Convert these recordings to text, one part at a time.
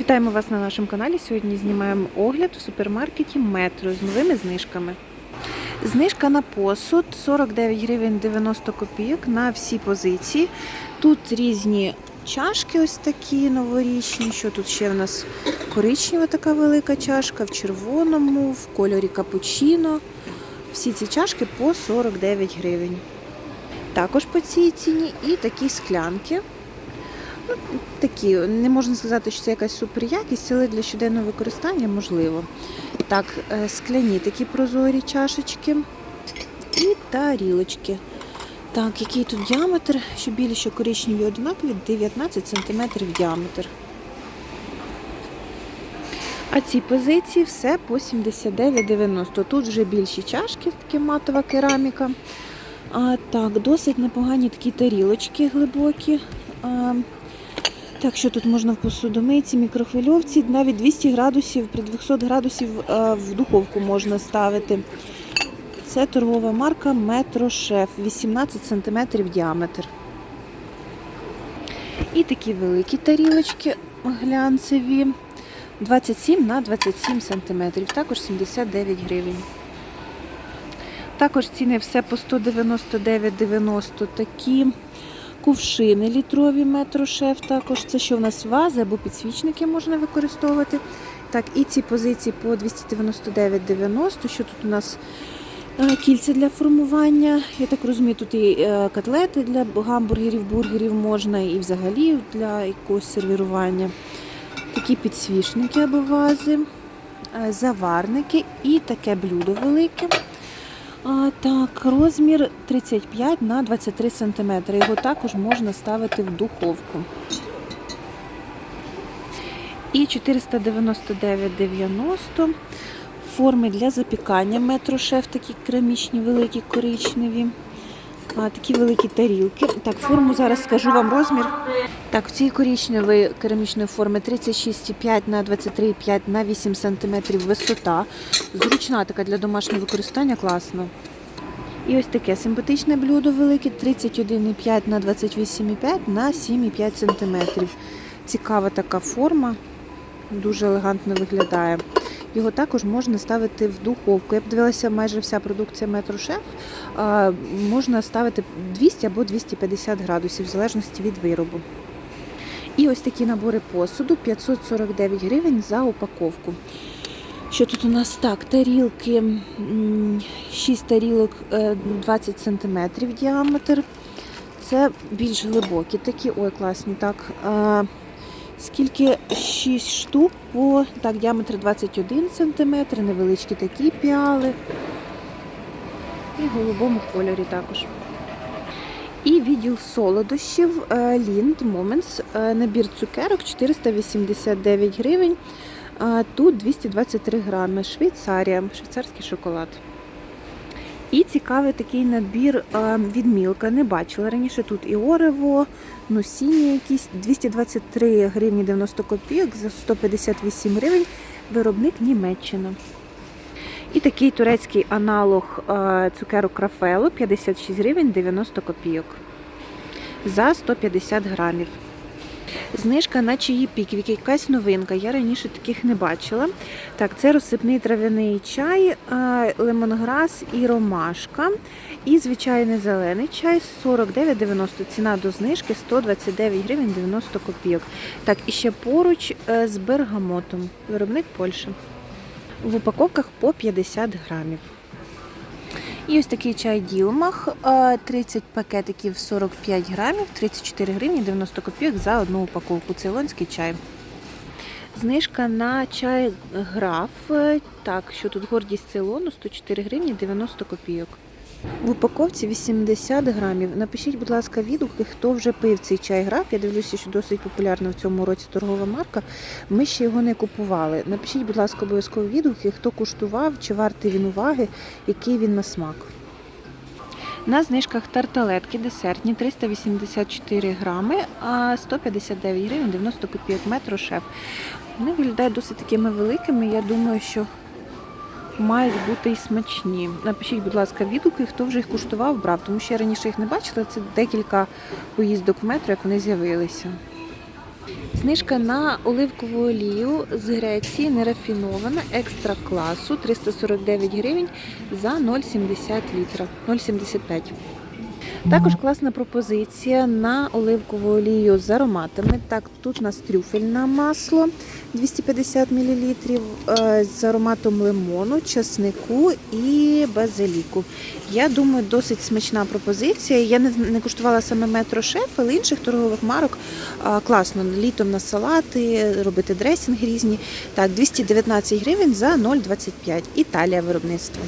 Вітаємо вас на нашому каналі. Сьогодні знімаємо огляд в супермаркеті Метро з новими знижками. Знижка на посуд 49 гривень 90 копійок на всі позиції. Тут різні чашки, ось такі новорічні. Що тут ще в нас коричнева така велика чашка, в червоному, в кольорі капучино. Всі ці чашки по 49 гривень. Також по цій ціні і такі склянки. Такі, не можна сказати, що це якась суперякість, але для щоденного використання можливо. Так, е, скляні такі прозорі чашечки і тарілочки. Так, який тут діаметр? Що білі, що коричневі однакові, 19 см діаметр. А ці позиції все по 79,90. Тут вже більші чашки, такі матова кераміка. А, так, досить непогані такі тарілочки глибокі. А, так, що тут можна в посудомийці, мікрохвильовці, навіть 200 градусів, при 200 градусів а, в духовку можна ставити. Це торгова марка Метро Шеф, 18 см діаметр. І такі великі тарілочки глянцеві, 27 на 27 см, також 79 гривень. Також ціни все по 199,90 такі. Кувшини літрові метро шеф також. Це що в нас вази або підсвічники можна використовувати. Так, і ці позиції по 299,90. Що тут у нас Е, кільця для формування? Я так розумію, тут і е, котлети для гамбургерів, бургерів можна, і взагалі для якогось сервірування. Такі підсвічники або вази, е, заварники і таке блюдо велике. А, так, розмір 35 на 23 см. Його також можна ставити в духовку. І 499,90 форми для запікання метрошеф, такі керамічні, великі, коричневі. Такі великі тарілки. Так, форму зараз скажу вам розмір. Так, в цій коричневої керамічної форми 36,5 на 23,5 на 8 см висота. Зручна така для домашнього використання, класно. І ось таке симпатичне блюдо велике 31,5 на 28,5 на 7,5 см. Цікава така форма, дуже елегантно виглядає. Його також можна ставити в духовку. Я подивилася майже вся продукція Метро Шеф. Можна ставити 200 або 250 градусів, в залежності від виробу. І ось такі набори посуду 549 гривень за упаковку. Що тут у нас так? Тарілки, 6 тарілок е, 20 см діаметр. Це більш глибокі такі, ой, класні. так. Е, Скільки 6 штук по так, діаметр 21 см, невеличкі такі піали. І в голубому кольорі також. І відділ солодощів е, Lind Moments. е, Набір цукерок 489 гривень. Тут 223 грами. Швейцарія, швейцарський шоколад. І цікавий такий набір е, від Мілка. Не бачила раніше. Тут і Орево, носіння якісь 223 гривні 90 копійок за 158 гривень. Виробник Німеччина. І такий турецький аналог е, цукерок Рафаело 56 гривень 90 копійок за 150 грамів. Знижка на чиї піквік, якась новинка. Я раніше таких не бачила. Так, це розсипний трав'яний чай, е, лемонграс і ромашка. І звичайний зелений чай 49,90. Ціна до знижки 129 гривень 90 копійок. Так, і ще поруч е, з бергамотом. Виробник Польща. В упаковках по 50 грамів. І ось такий чай Ділмах, е, 30 пакетиків 45 грамів, 34 гривні 90 копійок за одну упаковку. Цейлонський чай. Знижка на чай граф. Е, Так, що тут гордість Цейлону 104 гривні 90 копійок. В упаковці 80 грамів. Напишіть, будь ласка, відгуки, хто вже пив цей чай граф. Я дивлюся, що досить популярна в цьому році торгова марка. Ми ще його не купували. Напишіть, будь ласка, обов'язково відгуки, хто куштував, чи вартий він уваги, який він на смак. На знижках тарталетки десертні 384 грами, а 159 гривень 90 копійок метро шеф. Вони виглядають досить такими великими. Я думаю, що мають бути і смачні. Напишіть, будь ласка, відгуки, хто вже їх куштував, брав, тому що я раніше їх не бачила. Це декілька поїздок в метро, як вони з'явилися. Знижка на оливкову олію з Греції нерафінована екстра класу 349 гривень за 0,70 літра 0,75. Також класна пропозиція на оливкову олію з ароматами. Так, тут у нас трюфельне масло 250 мл з ароматом лимону, часнику і базиліку. Я думаю, досить смачна пропозиція. Я не, куштувала саме метро шеф, але інших торгових марок класно. Літом на салати, робити дресінги різні. Так, 219 гривень за 0,25. Італія виробництво.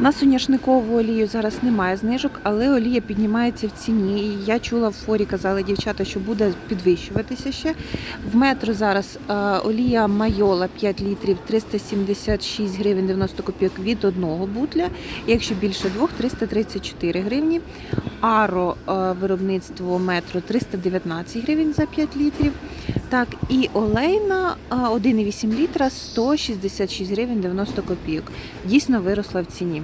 На соняшникову олію зараз немає знижок, але олія піднімається в ціні. І я чула в форі, казали дівчата, що буде підвищуватися ще. В метро зараз е, олія майола 5 літрів 376 гривень 90 копійок від одного бутля. Якщо більше двох 334 гривні. Аро е, виробництво метро 319 гривень за 5 літрів. Так, і олейна 1,8 літра 166 гривень 90 копійок. Дійсно виросла в ціні.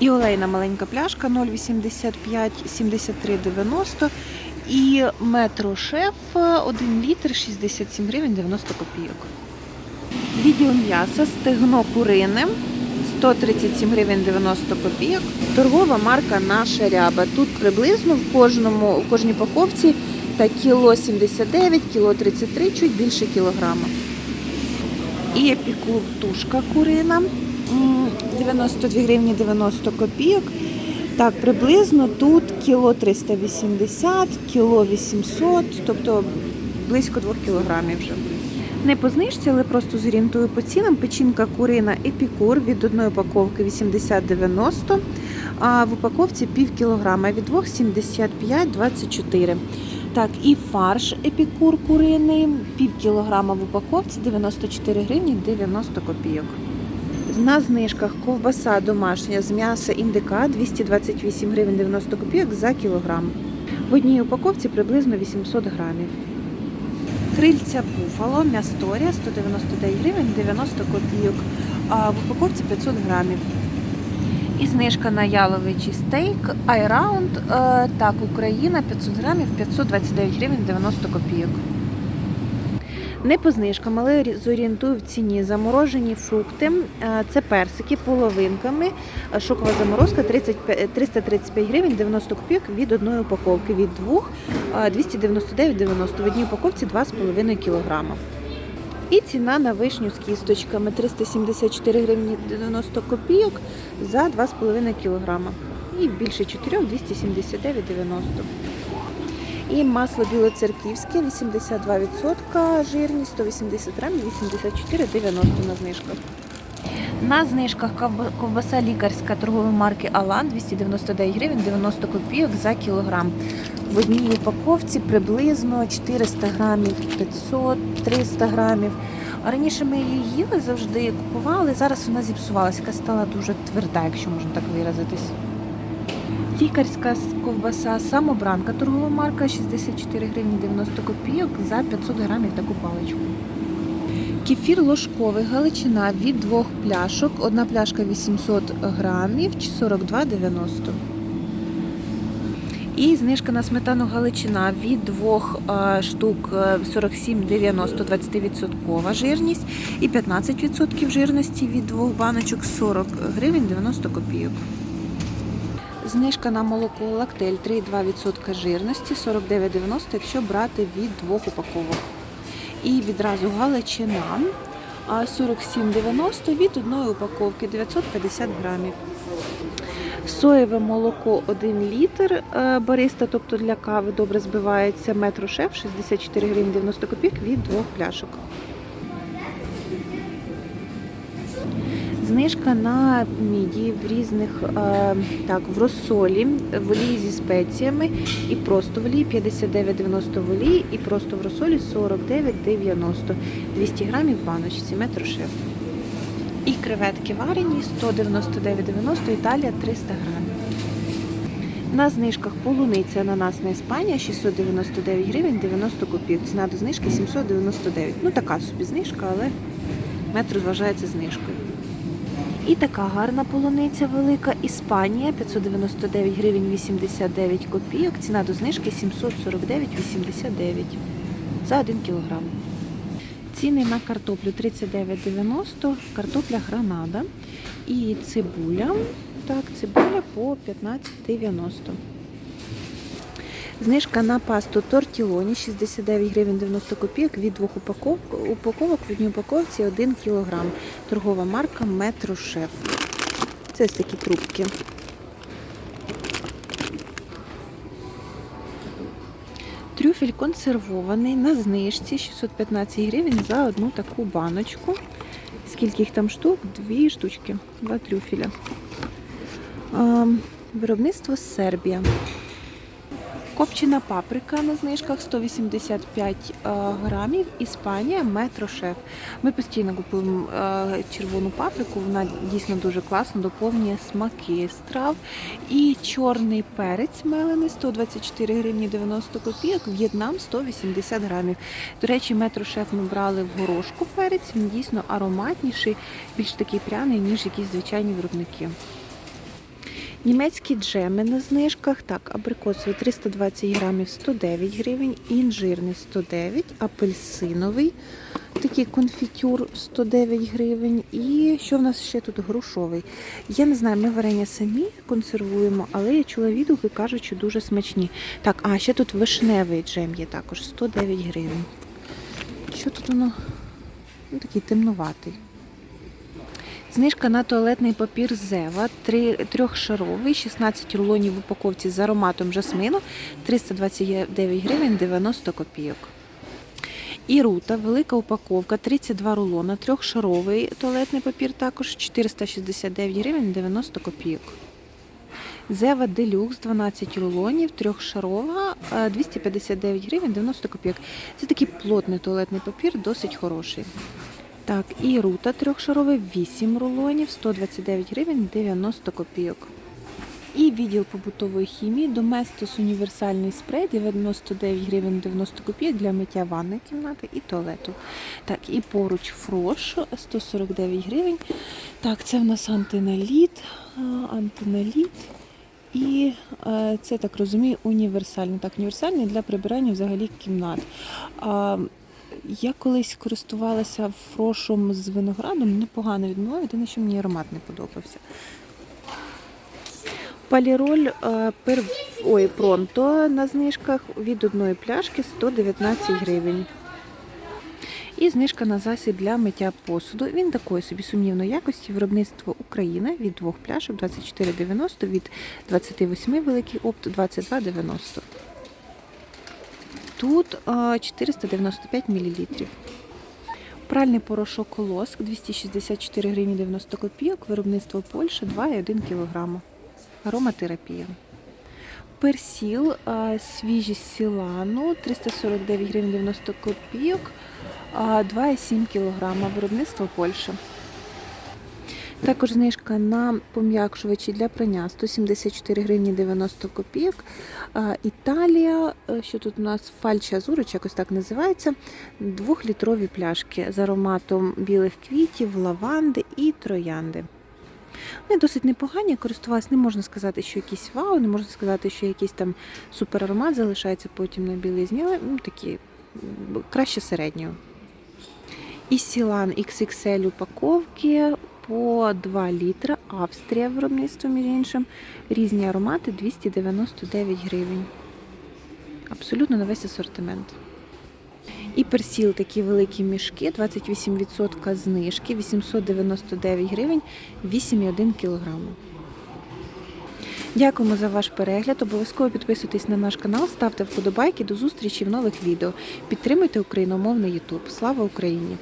І олейна маленька пляшка 0,85 73,90 і метро шеф 1 літр 67 гривень 90 копійок. Відділ м'яса стегно курине 137 гривень 90 копійок. Торгова марка Наша ряба. Тут приблизно в кожному в кожній паковці та кіло 79, кіло 33, чуть більше кілограма. І епікур тушка курина 92 гривні 90 копійок. Так, приблизно тут кіло 380, кіло 800, тобто близько 2 кілограмів вже. Не по знижці, але просто зорієнтую по цінам. Печінка курина епікур від одної упаковки 80-90, а в упаковці пів кілограма від двох 75-24. Так, і фарш епікур куриний, пів кілограма в упаковці 94 гривні 90 копійок. На знижках ковбаса домашня з м'яса індика 228 гривень 90 копійок за кілограм. В одній упаковці приблизно 800 грамів. Крильця буфало, м'ясторія 199 гривень 90 копійок, а в упаковці 500 грамів. І знижка на яловичий стейк iRound, е, так, Україна 500 грамів 529 гривень 90 копійок. Не по знижкам, але зорієнтую в ціні заморожені фрукти. Е, Це персики половинками. Е, Шокова заморозка 35 335 гривень 90 копійок від одної упаковки. Від двох е, 299,90. В одній упаковці 2,5 кг. І ціна на вишню з кісточками 374 гривні 90 копійок за 2,5 кг. І більше 4 279,90. І масло білоцерківське 82% жирність 180 грамів 84,90 на знижках. На знижках ковбаса лікарська торгової марки Алан 299 гривень 90 копійок за кілограм. В одній упаковці приблизно 400 грамів, 500-300 грамів. А раніше ми її їли завжди, купували. Зараз вона зіпсувалася, яка стала дуже тверда, якщо можна так виразитись. Лікарська ковбаса самобранка торгова марка 64 гривні 90 копійок за 500 грамів таку паличку. Кефір ложковий Галичина від двох пляшок. Одна пляшка 800 грамів чи 42,90. І знижка на сметану Галичина від двох е, штук е, 47,90 20% жирність і 15% жирності від двох баночок 40 гривень 90 копійок. Знижка на молоко лактель 3,2% жирності 49,90, якщо брати від двох упаковок. І відразу галичина а, 47,90 від одної упаковки 950 грамів. Соєве молоко 1 літр е, бариста, тобто для кави добре збивається. Метро шеф 64 гривні 90 копійок від двох пляшок. Знижка на міді в різних е, так, в розсолі, в олії зі спеціями і просто в олії 59,90 в олії і просто в розсолі 49,90 200 грамів баночці, метро шеф. І креветки варені 199,90 Італія 300 грамів. На знижках полуниця ананасна Іспанія 699 гривень 90 копійок. Ціна до знижки 799. Ну така собі знижка, але метро вважається знижкою. І така гарна полуниця велика Іспанія 599 гривень 89 копійок. Ціна до знижки 749,89 за 1 кілограм. Ціни на картоплю 39,90, картопля гранада і цибуля. Так, цибуля по 15,90. Знижка на пасту тортілоні 69 гривень 90 копійок від двох упаковок, упаковок в одній упаковці 1 кілограм. Торгова марка Метро Шеф. Це ось такі трубки. Трюфель консервований на знижці 615 гривень за одну таку баночку. Скільки їх там штук? Дві штучки, два трюфеля. Виробництво Сербія. Копчена паприка на знижках 185 е, грамів. Іспанія, метро шеф. Ми постійно купуємо е, червону паприку, вона дійсно дуже класно доповнює смаки страв. І чорний перець мелений 124 гривні 90 копійок, В'єтнам 180 грамів. До речі, метро шеф ми брали в горошку перець, він дійсно ароматніший, більш такий пряний, ніж якісь звичайні виробники. Німецькі джеми на знижках. Так, абрикосовий 320 грамів 109 гривень, інжирний 109, апельсиновий, такий конфітюр 109 гривень. І що в нас ще тут грушовий? Я не знаю, ми варення самі консервуємо, але я чула відгуки, кажуть, що дуже смачні. Так, а ще тут вишневий джем є також 109 гривень. Що тут воно? Ну, такий темнуватий. Знижка на туалетний папір Зева, трьохшаровий, 16 рулонів в упаковці з ароматом жасмину, 329 гривень 90 копійок. І рута, велика упаковка, 32 рулона, трьохшаровий туалетний папір також 469 гривень 90 копійок. Зева Делюкс 12 рулонів, трьохшарова, е, 259 гривень 90 копійок. Це такий плотний туалетний папір, досить хороший. Так, і рута трьохшаровий 8 рулонів, 129 гривень 90 копійок. І відділ побутової хімії Доместос універсальний спрей 99 гривень 90 копійок для миття ванної кімнати і туалету. Так, і поруч фрош 149 гривень. Так, це в нас антиналіт, антиналіт. І це так розумію, універсальний. Так, універсальний для прибирання взагалі кімнат. Я колись користувалася фрошом з виноградом, непогано відмовила, єдине, що мені аромат не подобався. Паліроль е, пер... Ой, пронто на знижках від одної пляшки 119 гривень. І знижка на засіб для миття посуду. Він такої собі сумнівної якості. Виробництво Україна від двох пляшок 24,90, від 28 великий опт 22,90. Тут е, 495 мл. Пральний порошок Лоск 264 гривні 90 копійок, виробництво Польща 2,1 кг. Ароматерапія. Персіл е, свіжі з Сілану 349 гривень 90 копійок, е, 2,7 кг. Виробництво Польща. Також знижка на пом'якшувачі для прання 174 гривні 90 копійок. Італія, е, що тут у нас фальча азури, чи якось так називається, двохлітрові пляшки з ароматом білих квітів, лаванди і троянди. Вони досить непогані, користувалась, не можна сказати, що якийсь вау, не можна сказати, що якийсь там супераромат залишається потім на білизні, але ну, такі краще середнього. І Сілан XXL упаковки по 2 літра. Австрія виробництво, між іншим. Різні аромати 299 гривень. Абсолютно на весь асортимент. І персіл такі великі мішки, 28% знижки, 899 гривень, 8,1 кг. Дякуємо за ваш перегляд. Обов'язково підписуйтесь на наш канал, ставте вподобайки. До зустрічі в нових відео. Підтримуйте україномовний YouTube. Слава Україні!